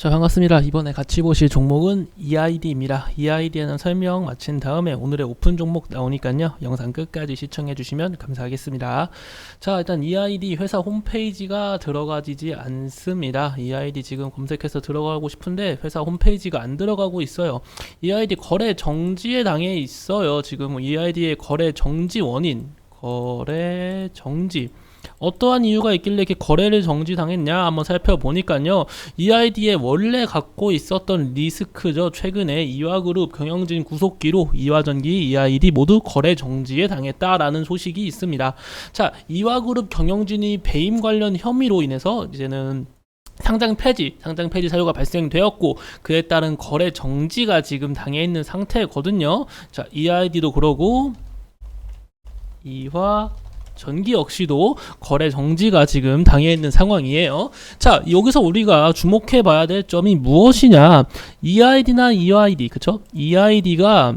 자 반갑습니다. 이번에 같이 보실 종목은 EID입니다. EID에는 설명 마친 다음에 오늘의 오픈 종목 나오니까요. 영상 끝까지 시청해 주시면 감사하겠습니다. 자 일단 EID 회사 홈페이지가 들어가지지 않습니다. EID 지금 검색해서 들어가고 싶은데 회사 홈페이지가 안 들어가고 있어요. EID 거래 정지에 당해 있어요. 지금 EID의 거래 정지 원인 거래 정지 어떠한 이유가 있길래 이렇게 거래를 정지당했냐 한번 살펴보니까요. EID에 원래 갖고 있었던 리스크죠. 최근에 이화그룹 경영진 구속기로 이화전기, EID 모두 거래 정지에 당했다라는 소식이 있습니다. 자, 이화그룹 경영진이 배임 관련 혐의로 인해서 이제는 상장 폐지, 상장 폐지 사유가 발생되었고 그에 따른 거래 정지가 지금 당해 있는 상태거든요. 자, EID도 그러고 이화 전기 역시도 거래 정지가 지금 당해 있는 상황이에요. 자, 여기서 우리가 주목해 봐야 될 점이 무엇이냐? EID나 EID, 그쵸? EID가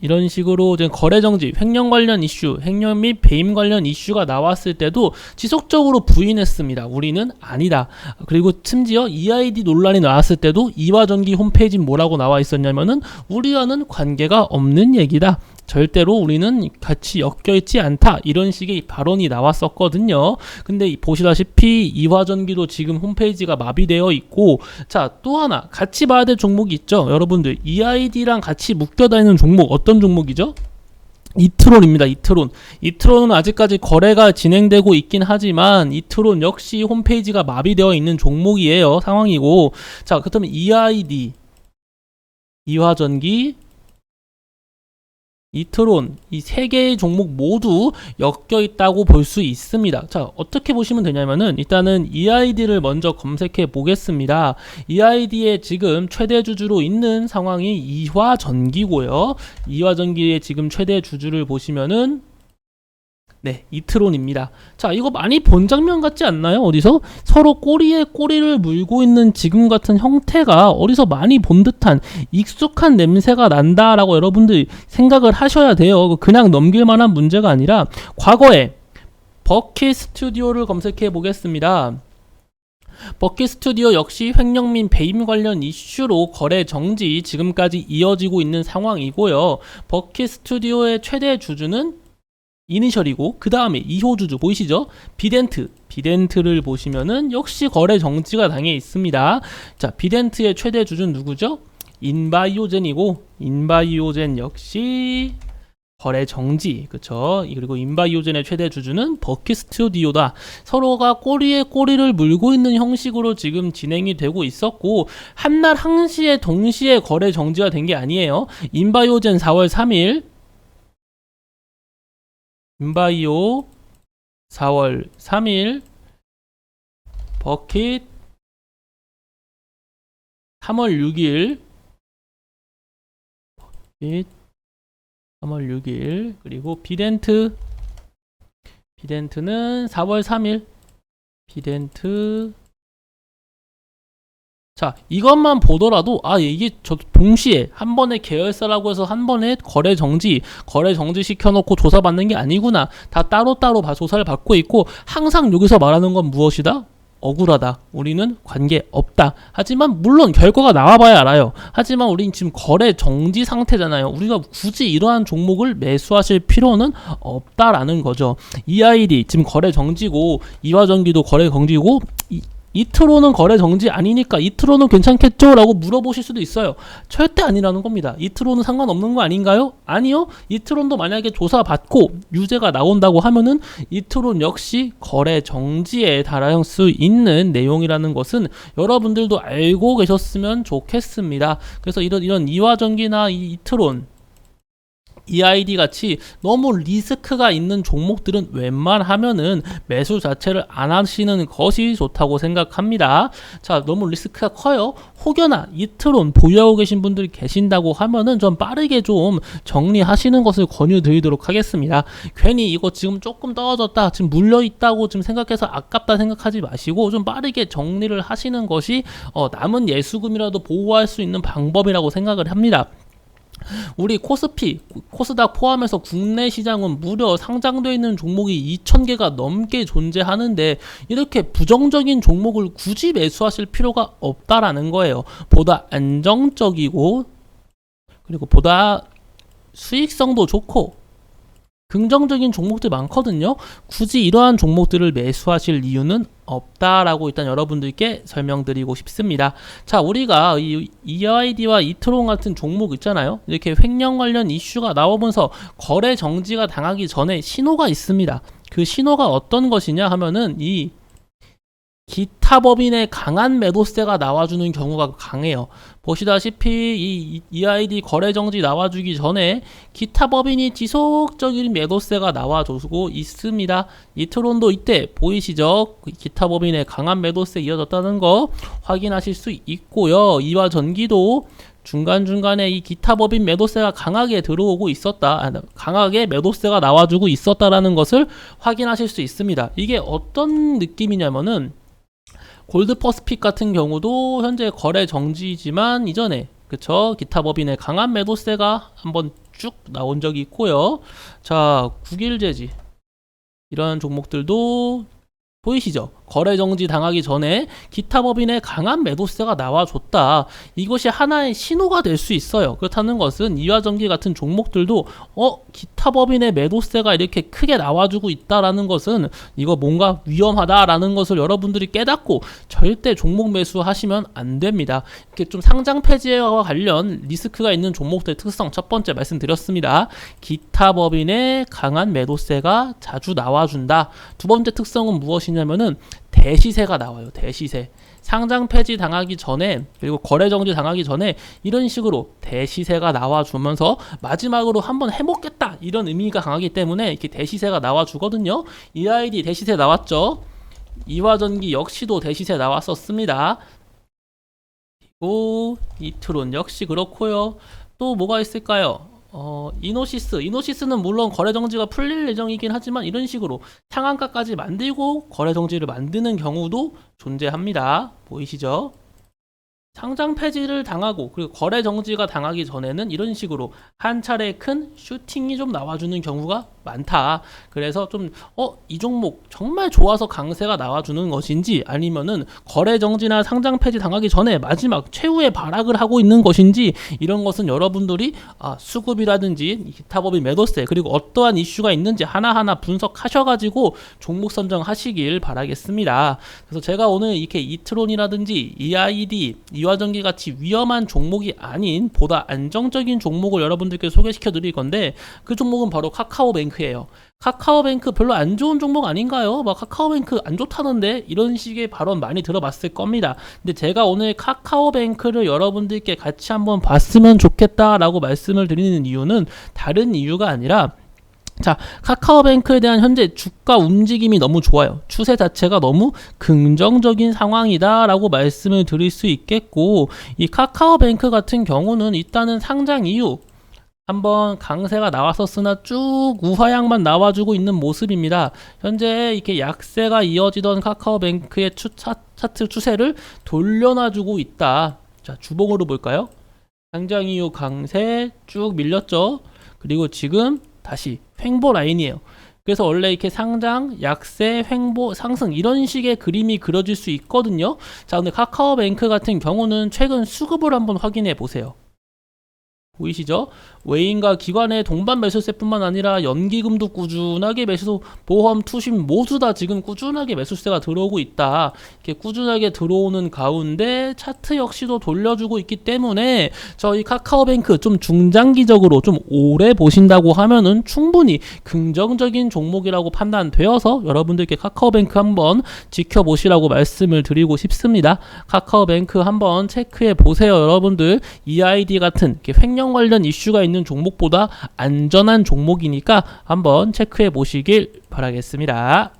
이런 식으로 이제 거래 정지, 횡령 관련 이슈, 횡령 및 배임 관련 이슈가 나왔을 때도 지속적으로 부인했습니다. 우리는 아니다. 그리고 심지어 EID 논란이 나왔을 때도 이화전기 홈페이지 뭐라고 나와 있었냐면은 우리와는 관계가 없는 얘기다. 절대로 우리는 같이 엮여 있지 않다 이런 식의 발언이 나왔었거든요. 근데 이- 보시다시피 이화전기도 지금 홈페이지가 마비되어 있고 자 또 하나 같이 봐야 될 종목이 있죠. 여러분들 EID랑 같이 묶여 다니는 종목 어떤 종목이죠? 이트론입니다. 이트론. 이트론은 아직까지 거래가 진행되고 있긴 하지만 이트론 역시 홈페이지가 마비되어 있는 종목이에요. 상황이고 자 그렇다면 EID 이화전기 이트론 이 세 개의 종목 모두 엮여 있다고 볼 수 있습니다. 자, 어떻게 보시면 되냐면은 일단은 EID를 먼저 검색해 보겠습니다. EID의 지금 최대 주주로 있는 상황이 이화전기고요. 이화전기의 지금 최대 주주를 보시면은 네, 이트론입니다. 자, 이거 많이 본 장면 같지 않나요? 어디서? 서로 꼬리에 꼬리를 물고 있는 지금 같은 형태가 어디서 많이 본 듯한 익숙한 냄새가 난다라고 여러분들 생각을 하셔야 돼요. 그냥 넘길 만한 문제가 아니라 과거에 버킷 스튜디오를 검색해 보겠습니다. 버킷 스튜디오 역시 횡령 민 배임 관련 이슈로 거래 정지 지금까지 이어지고 있는 상황이고요. 버킷 스튜디오의 최대 주주는 이니셜이고 그 다음에 2호 주주 보이시죠? 비덴트 비덴트를 보시면은 역시 거래 정지가 당해 있습니다. 자 비덴트의 최대 주주는 누구죠? 인바이오젠이고 인바이오젠 역시 거래 정지 그쵸 그리고 인바이오젠의 최대 주주는 버킷 스튜디오다 서로가 꼬리에 꼬리를 물고 있는 형식으로 지금 진행이 되고 있었고 한날 한시에 동시에 거래 정지가 된 게 아니에요 인바이오젠 4월 3일 인바이오 4월 3일 버킷 3월 6일 버킷 3월 6일 그리고 비덴트. 비덴트는 4월 3일 비덴트 자 이것만 보더라도 아 이게 저 동시에 한 번에 계열사라고 해서 한 번에 거래 정지 거래 정지 시켜놓고 조사받는 게 아니구나. 다 따로따로 봐- 조사를 받고 있고 항상 여기서 말하는 건 무엇이다? 억울하다. 우리는 관계 없다. 하지만 물론 결과가 나와봐야 알아요. 하지만 우린 지금 거래 정지 상태잖아요. 우리가 굳이 이러한 종목을 매수하실 필요는 없다라는 거죠. EID 지금 거래 정지고 이화전기도 거래 정지고 이, 이트로는 거래 정지 아니니까 이트로는 괜찮겠죠? 라고 물어보실 수도 있어요. 절대 아니라는 겁니다. 이트로는 상관없는 거 아닌가요? 아니요. 이트론도 만약에 조사받고 유죄가 나온다고 하면은 이트론 역시 거래 정지에 달할 수 있는 내용이라는 것은 여러분들도 알고 계셨으면 좋겠습니다. 그래서 이런 이런 이화전기나 이 이트론 EID 같이 너무 리스크가 있는 종목들은 웬만하면은 매수 자체를 안 하시는 것이 좋다고 생각합니다. 자, 너무 리스크가 커요. 혹여나 이트론 보유하고 계신 분들이 계신다고 하면은 좀 빠르게 좀 정리하시는 것을 권유드리도록 하겠습니다. 괜히 이거 지금 조금 떨어졌다, 지금 물려 있다고 지금 생각해서 아깝다 생각하지 마시고 좀 빠르게 정리를 하시는 것이 어, 남은 예수금이라도 보호할 수 있는 방법이라고 생각을 합니다. 우리 코스피, 코스닥 포함해서 국내 시장은 무려 상장되어 있는 종목이 2,000개가 넘게 존재하는데 이렇게 부정적인 종목을 굳이 매수하실 필요가 없다라는 거예요. 보다 안정적이고 그리고 보다 수익성도 좋고 긍정적인 종목들 많거든요. 굳이 이러한 종목들을 매수하실 이유는 없다라고 일단 여러분들께 설명드리고 싶습니다. 자, 우리가 이 EID와 이트론 같은 종목 있잖아요. 이렇게 횡령 관련 이슈가 나오면서 거래 정지가 당하기 전에 신호가 있습니다. 그 신호가 어떤 것이냐 하면은 이 기타 법인의 강한 매도세가 나와주는 경우가 강해요. 보시다시피 이 EID 거래 정지 나와주기 전에 기타 법인이 지속적인 매도세가 나와주고 있습니다. 이트론도 이때 보이시죠? 기타 법인의 강한 매도세 이어졌다는 거 확인하실 수 있고요. 이와 전기도 중간중간에 이 기타 법인 매도세가 강하게 들어오고 있었다. 아, 강하게 매도세가 나와주고 있었다라는 것을 확인하실 수 있습니다. 이게 어떤 느낌이냐면은 골드 퍼스픽 같은 경우도 현재 거래 정지지만 이전에 그쵸 기타 법인의 강한 매도세가 한번 쭉 나온 적이 있고요. 자 국일제지 이런 종목들도 보이시죠? 거래 정지 당하기 전에 기타 법인의 강한 매도세가 나와줬다. 이것이 하나의 신호가 될 수 있어요. 그렇다는 것은 이화전기 같은 종목들도 어 기타 법인의 매도세가 이렇게 크게 나와주고 있다라는 것은 이거 뭔가 위험하다라는 것을 여러분들이 깨닫고 절대 종목 매수하시면 안 됩니다. 이렇게 좀 상장 폐지와 관련 리스크가 있는 종목들의 특성 첫 번째 말씀드렸습니다. 기타 법인의 강한 매도세가 자주 나와준다. 두 번째 특성은 무엇이냐면은 대시세가 나와요. 대시세. 상장 폐지 당하기 전에 그리고 거래 정지 당하기 전에 이런 식으로 대시세가 나와주면서 마지막으로 한번 해먹겠다 이런 의미가 강하기 때문에 이렇게 대시세가 나와주거든요. EID 대시세 나왔죠. 이화전기 역시도 대시세 나왔었습니다. 그리고 이트론 역시 그렇고요. 또 뭐가 있을까요? 어, 이노시스. 이노시스는 물론 거래 정지가 풀릴 예정이긴 하지만 이런 식으로 상한가까지 만들고 거래 정지를 만드는 경우도 존재합니다. 보이시죠? 상장 폐지를 당하고 그리고 거래 정지가 당하기 전에는 이런 식으로 한 차례 큰 슈팅이 좀 나와주는 경우가 많다. 그래서 좀 어 이 종목 정말 좋아서 강세가 나와주는 것인지 아니면은 거래 정지나 상장 폐지 당하기 전에 마지막 최후의 발악을 하고 있는 것인지 이런 것은 여러분들이 아, 수급이라든지 기타 법인 매도세 그리고 어떠한 이슈가 있는지 하나하나 분석하셔가지고 종목 선정하시길 바라겠습니다. 그래서 제가 오늘 이렇게 이트론이라든지 EID 이화전기 같이 위험한 종목이 아닌 보다 안정적인 종목을 여러분들께 소개시켜 드릴 건데 그 종목은 바로 카카오뱅크예요. 카카오뱅크 별로 안 좋은 종목 아닌가요? 막 카카오뱅크 안 좋다는데 이런 식의 발언 많이 들어봤을 겁니다. 근데 제가 오늘 카카오뱅크를 여러분들께 같이 한번 봤으면 좋겠다라고 말씀을 드리는 이유는 다른 이유가 아니라 자, 카카오뱅크에 대한 현재 주가 움직임이 너무 좋아요. 추세 자체가 너무 긍정적인 상황이다라고 말씀을 드릴 수 있겠고, 이 카카오뱅크 같은 경우는 일단은 상장 이후 한번 강세가 나왔었으나 쭉 우하향만 나와주고 있는 모습입니다. 현재 이렇게 약세가 이어지던 카카오뱅크의 추, 차, 차트 추세를 돌려놔주고 있다. 자, 주봉으로 볼까요? 상장 이후 강세 쭉 밀렸죠. 그리고 지금 다시 횡보 라인이에요. 그래서 원래 이렇게 상장, 약세, 횡보, 상승 이런 식의 그림이 그려질 수 있거든요. 자, 근데 카카오뱅크 같은 경우는 최근 수급을 한번 확인해 보세요. 보이시죠? 외인과 기관의 동반 매수세뿐만 아니라 연기금도 꾸준하게 매수, 보험, 투심 모두 다 지금 꾸준하게 매수세가 들어오고 있다. 이렇게 꾸준하게 들어오는 가운데 차트 역시도 돌려주고 있기 때문에 저희 카카오뱅크 좀 중장기적으로 좀 오래 보신다고 하면은 충분히 긍정적인 종목이라고 판단되어서 여러분들께 카카오뱅크 한번 지켜보시라고 말씀을 드리고 싶습니다. 카카오뱅크 한번 체크해 보세요, 여러분들. EID 같은 횡령 관련 이슈가 있는 종목보다 안전한 종목이니까 한번 체크해 보시길 바라겠습니다.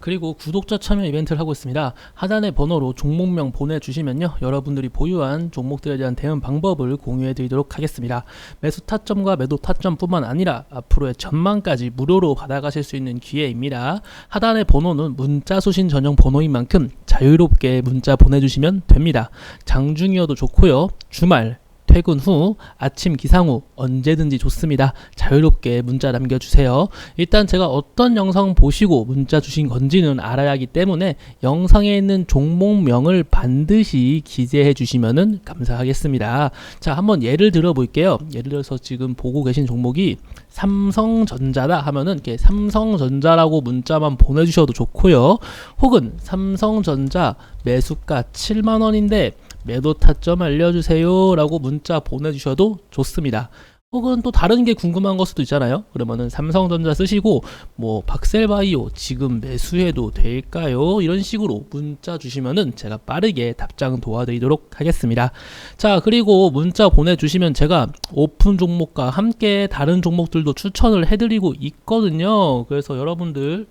그리고 구독자 참여 이벤트를 하고 있습니다. 하단의 번호로 종목명 보내주시면요. 여러분들이 보유한 종목들에 대한 대응 방법을 공유해 드리도록 하겠습니다. 매수 타점과 매도 타점뿐만 아니라 앞으로의 전망까지 무료로 받아가실 수 있는 기회입니다. 하단의 번호는 문자 수신 전용 번호인 만큼 자유롭게 문자 보내주시면 됩니다. 장중이어도 좋고요. 주말, 퇴근 후, 아침 기상 후 언제든지 좋습니다. 자유롭게 문자 남겨주세요. 일단 제가 어떤 영상 보시고 문자 주신 건지는 알아야 하기 때문에 영상에 있는 종목명을 반드시 기재해 주시면 감사하겠습니다. 자, 한번 예를 들어 볼게요. 예를 들어서 지금 보고 계신 종목이 삼성전자다 하면은 이렇게 삼성전자라고 문자만 보내주셔도 좋고요. 혹은 삼성전자 매수가 7만 원인데 매도 타점 알려주세요 라고 문자 보내주셔도 좋습니다. 혹은 또 다른 게 궁금한 걸 수도 있잖아요. 그러면은 삼성전자 쓰시고 뭐 박셀바이오 지금 매수해도 될까요? 이런 식으로 문자 주시면은 제가 빠르게 답장 도와드리도록 하겠습니다. 자 그리고 문자 보내주시면 제가 오픈 종목과 함께 다른 종목들도 추천을 해드리고 있거든요. 그래서 여러분들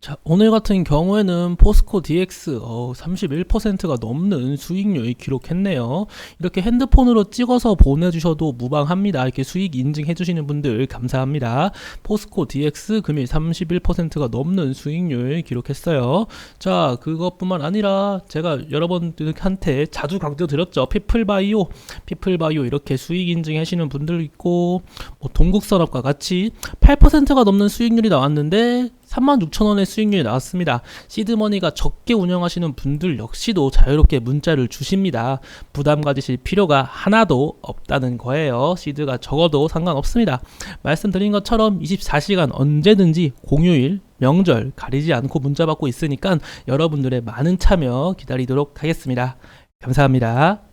자, 오늘 같은 경우에는 포스코 DX 어, 31%가 넘는 수익률 기록했네요. 이렇게 핸드폰으로 찍어서 보내주셔도 무방합니다. 이렇게 수익 인증해주시는 분들 감사합니다. 포스코 DX 금일 31%가 넘는 수익률 기록했어요. 자, 그것뿐만 아니라 제가 여러분들한테 자주 강조드렸죠. 피플바이오, 피플바이오 이렇게 수익 인증하시는 분들 있고 뭐 동국산업과 같이 8%가 넘는 수익률이 나왔는데 36,000원의 수익률이 나왔습니다. 시드머니가 적게 운영하시는 분들 역시도 자유롭게 문자를 주십니다. 부담 가지실 필요가 하나도 없다는 거예요. 시드가 적어도 상관없습니다. 말씀드린 것처럼 24시간 언제든지 공휴일, 명절 가리지 않고 문자 받고 있으니까 여러분들의 많은 참여 기다리도록 하겠습니다. 감사합니다.